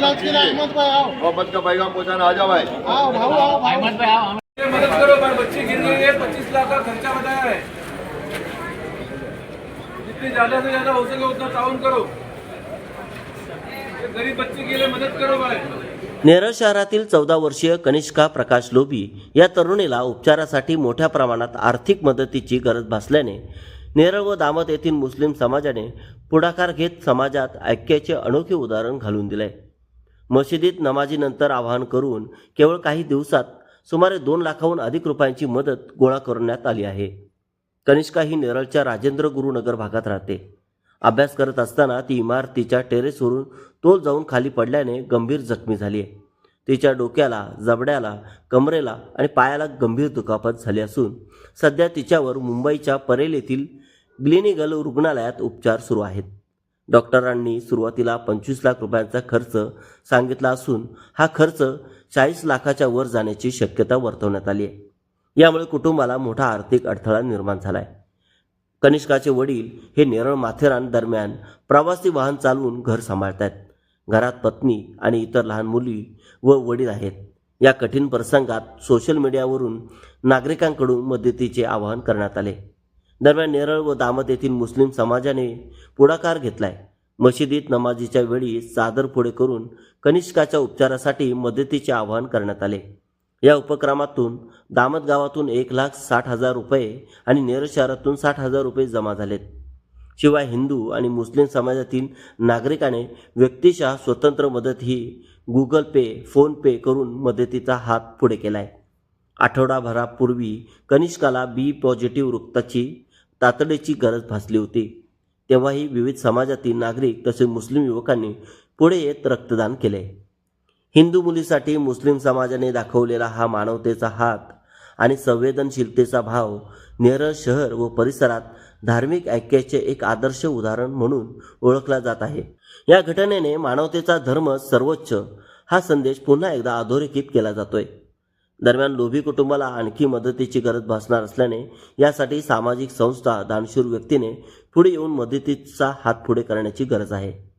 मोहम्मद का पैगाम पहुंचाना आ जाओ भाई आओ मदद करो पर बच्ची गिर गई है पच्चीस लाख का खर्चा बताया है जितनी ज्यादा से ज्यादा हो सके उतना ताउन करो गरीब बच्चे के लिए मदद करो भाई नेरळ शहरातील चौदा वर्षीय कनिष्का प्रकाश लोबी या तरुणीला उपचारासाठी मोठ्या प्रमाणात आर्थिक मदतीची गरज भासल्याने नेरळ व दामत येथील मुस्लिम समाजाने पुढाकार घेत समाजात ऐक्याचे अनोखे उदाहरण घालून दिले मशिदीत नमाजीनंतर आवाहन करून केवळ काही दिवसात सुमारे दोन लाखाहून अधिक रुपयांची मदत गोळा करण्यात आली आहे. कनिष्का ही नेरळच्या राजेंद्र गुरुनगर भागात राहते. अभ्यास करत असताना ती इमारतीच्या टेरेसवरून तोल जाऊन खाली पडल्याने गंभीर जखमी झाली आहे. तिच्या डोक्याला जबड्याला कमरेला आणि पायाला गंभीर दुखापत झाली असून सध्या तिच्यावर मुंबईच्या परेल येथील ग्लिनिगल रुग्णालयात उपचार सुरू आहेत. डॉक्टरांनी सुरुवातीला पंचवीस लाख रुपयांचा खर्च सांगितला असून हा खर्च चाळीस लाखाच्या वर जाण्याची शक्यता वर्तवण्यात आली आहे. यामुळे कुटुंबाला मोठा आर्थिक अडथळा निर्माण झाला आहे कनिष्काचे वडील हे नेरळ माथेरान दरम्यान प्रवासी वाहन चालवून घर सांभाळत आहेत घरात पत्नी आणि इतर लहान मुली व वडील आहेत. या कठीण प्रसंगात सोशल मीडियावरून नागरिकांकडून मदतीचे आवाहन करण्यात आले. दरम्यान नेरळ व दामत येथील मुस्लिम समाजाने पुढाकार घेतलाय. मशिदीत नमाजीच्या वेळी चादर पुढे करून कनिष्काच्या उपचारासाठी मदतीचे आवाहन करण्यात आले. या उपक्रमातून दामत गावातून एक लाख साठ हजार रुपये आणि नेरळ शहरातून साठ हजार रुपये जमा झालेत. शिवाय हिंदू आणि मुस्लिम समाजातील नागरिकाने व्यक्तिशः स्वतंत्र मदत ही गुगल पे फोनपे करून मदतीचा हात पुढे केलाय. आठवडाभरापूर्वी कनिष्काला बी पॉझिटिव्ह रक्ताची तातडीची गरज भासली होती. तेव्हाही विविध समाजातील नागरिक तसेच मुस्लिम युवकांनी पुढे येत रक्तदान केले. हिंदू मुलीसाठी मुस्लिम समाजाने दाखवलेला हा मानवतेचा हात आणि संवेदनशीलतेचा भाव नेरळ शहर व परिसरात धार्मिक ऐक्याचे एक आदर्श उदाहरण म्हणून ओळखला जात आहे. या घटनेने मानवतेचा धर्म सर्वोच्च हा संदेश पुन्हा एकदा अधोरेखित केला जातोय. दरम्यान लोभी कुटुंबाला आणखी मदतीची गरज भासणार असल्याने यासाठी सामाजिक संस्था दानशूर व्यक्तीने पुढे येऊन मदतीचा हात पुढे करण्याची गरज आहे.